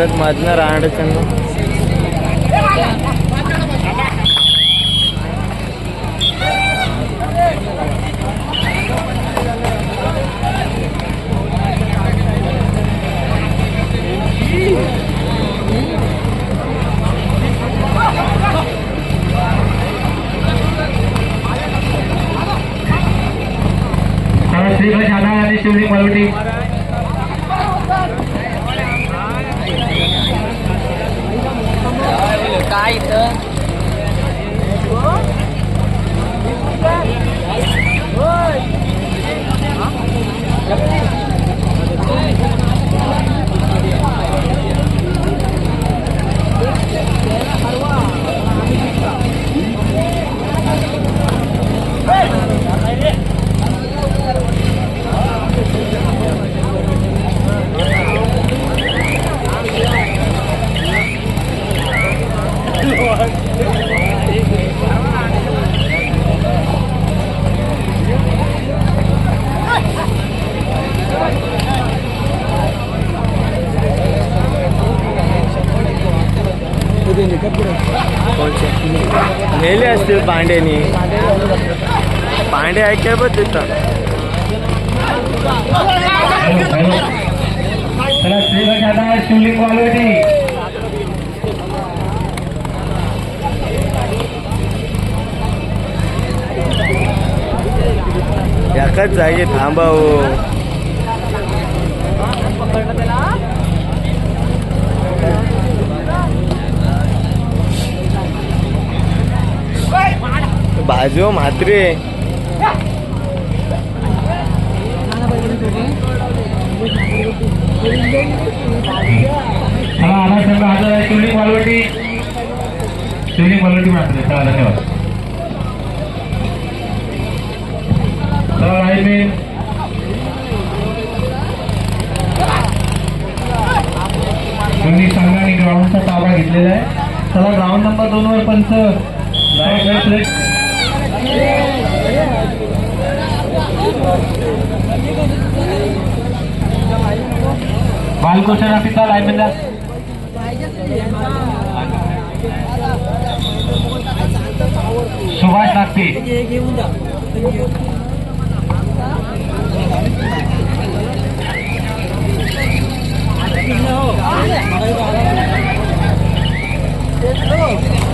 आई सवली हे नेले असतील पांड्यानी पांडे ऐकाय बघ तिथं. शिवलिंग एकाच जागी थांबा हो बाजू म्हात्रे चला आला संघ आता शिवलिंग मलवटी शिवलिंग मलवटी मात्र म्हात्रे. धन्यवाद. दोन्ही संघाने ग्राउंडचा ताबा घेतलेला आहे. चला ग्राउंड नंबर दोन वर पंच बालकोशन पिता लाईन मध्ये सुभाष नागते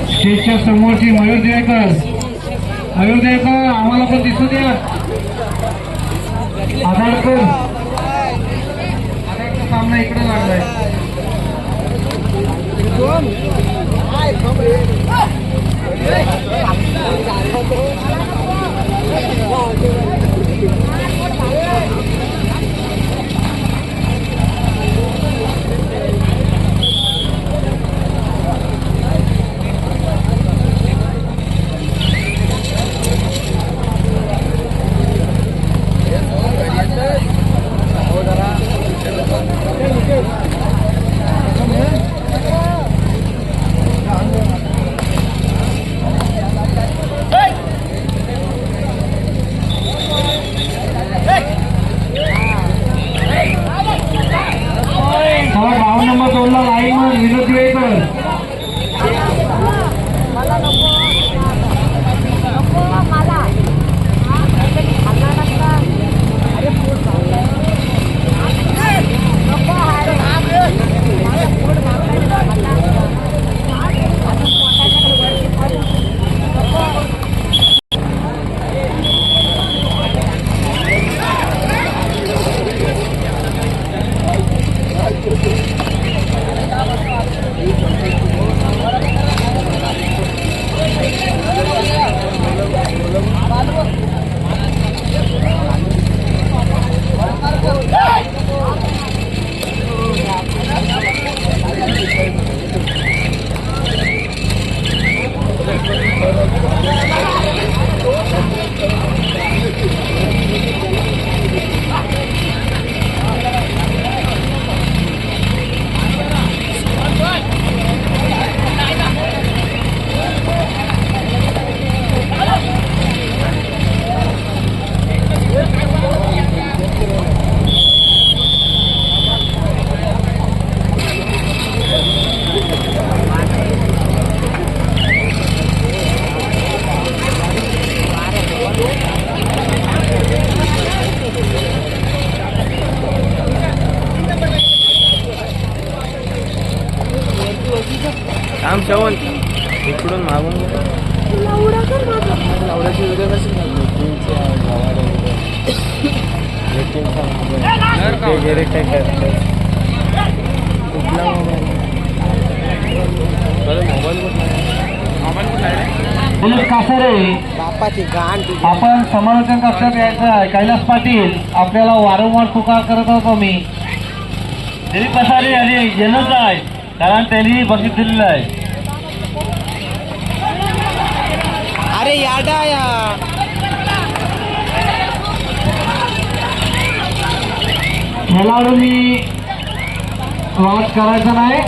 स्टेजच्या समोरची मयूर देळकर मयूर देळकर आम्हाला पण दिसू द्या आधारकर आधारचा इकडे लागलाय. चला वगैरे काय करतात कुठला मोबाईल कासारे आपण समालोचन कक्षात यायचं आहे. कैलास पाटील आपल्याला वारंवार पुकार करत होतो मी. दिलीप कासारे यांनी येणंच आहे कारण त्यांनी बघितलेलं आहे. अरे याडा या. खेळाडूंनी वाद करायचा नाही.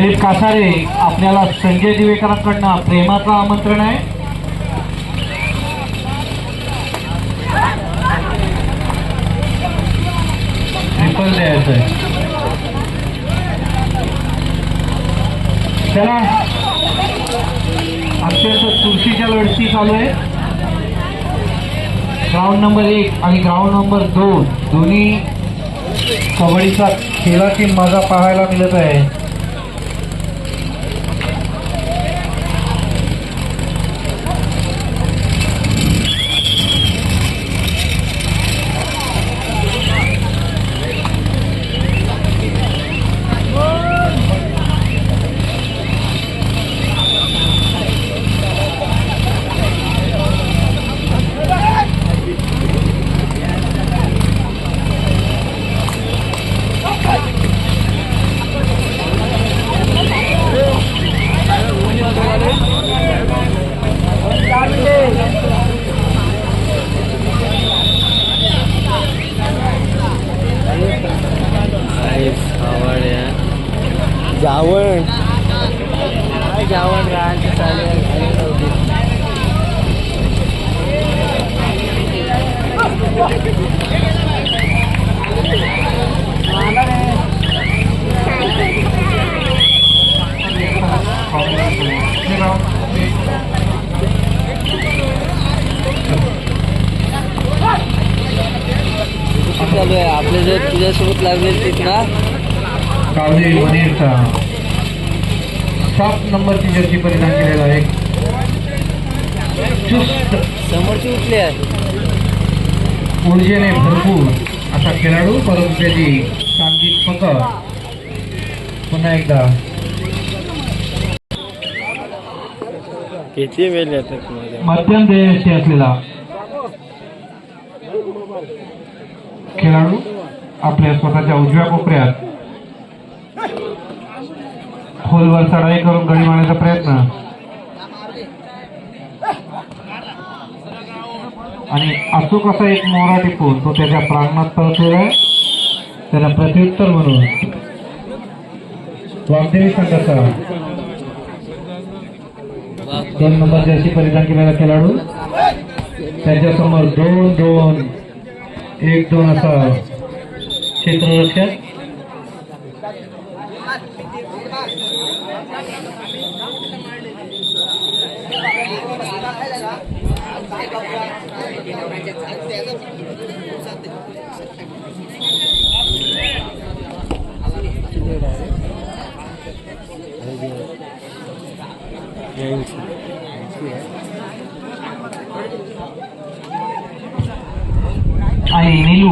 दिलीप कासारे आपल्याला संजय दिवेकरांकडनं प्रेमाचं आमंत्रण आहे. ट्रिपल द्यायचं आहे. चला. अत्यंत तुळशीच्या लढती चालू आहे. ग्राउंड नंबर एक आणि ग्राउंड नंबर दोन दोन्ही कबड्डीचा खेळाची मजा पाहायला मिळत आहे. तुझ्यासोबत लागले तिथला कावले मनेरचा सात नंबरची जर्सी परिधान केलेला आहे. चुस्त. समोरची उठली आहे? ऊर्जेने भरपूर असा खेळाडू परंतु त्याची सांघिक पकड. पुन्हा एकदा. किती वेळ येतात मध्यम ध्येयशी असलेला. खेळाडू आपल्या स्वतःच्या उजव्या कोपऱ्यात. खोलवर चढाई करून गडी मारण्याचा प्रयत्न. आणि अचूक असा एक मोरा टिपून तो त्याच्या प्रांगणात परतलेला आहे त्याला प्रत्युत्तर म्हणून वामदेवी संघाचा दोन नंबर जर्सी परिधान केलेला खेळाडू. त्याच्यासमोर दोन दोन. एक दोन असा क्षेत्ररक्षक आणि नीलू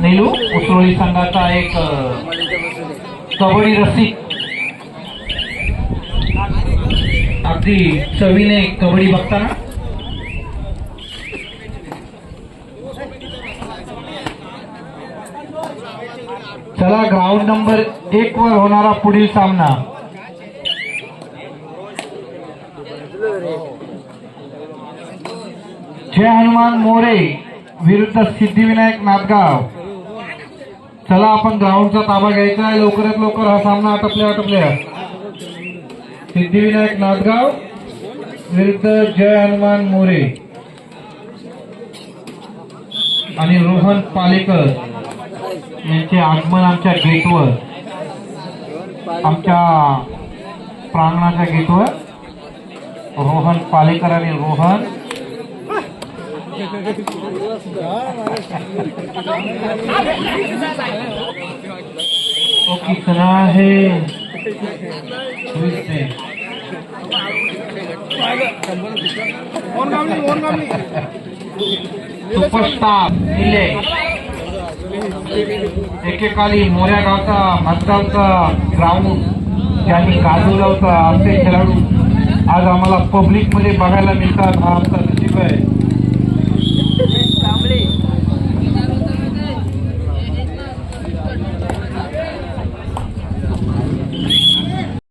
नीलू उसरोळी संघाचा एक कबड्डी रसिक अगदी चवीने कबड्डी बघताना. चला ग्राउंड नंबर एक वर होणारा पुढील सामना. जय हनुमान मोरे विरुद्ध सिद्धिविनायक नादगाव चला आपण ग्राउंडचा ताबा घ्यायचा आहे. लवकरात लवकर हा सामना आटपल्या आटपल्या. सिद्धिविनायक नादगाव विरुद्ध जय हनुमान मोरे आणि रोहन पालेकर यांचे आगमन आमच्या गेटवर आमच्या प्रांगणाच्या गेटवर. रोहन पालेकर आणि रोहन कितना है? सुपरस्टार किल्ले एकेकाली मोऱ्या गावचा मतगावचा ग्राउंड त्यांनी काजूगावचा असे खेळाडू. आज आम्हाला पब्लिकमध्ये बघायला मिळतात हा आमचा नशीब आहे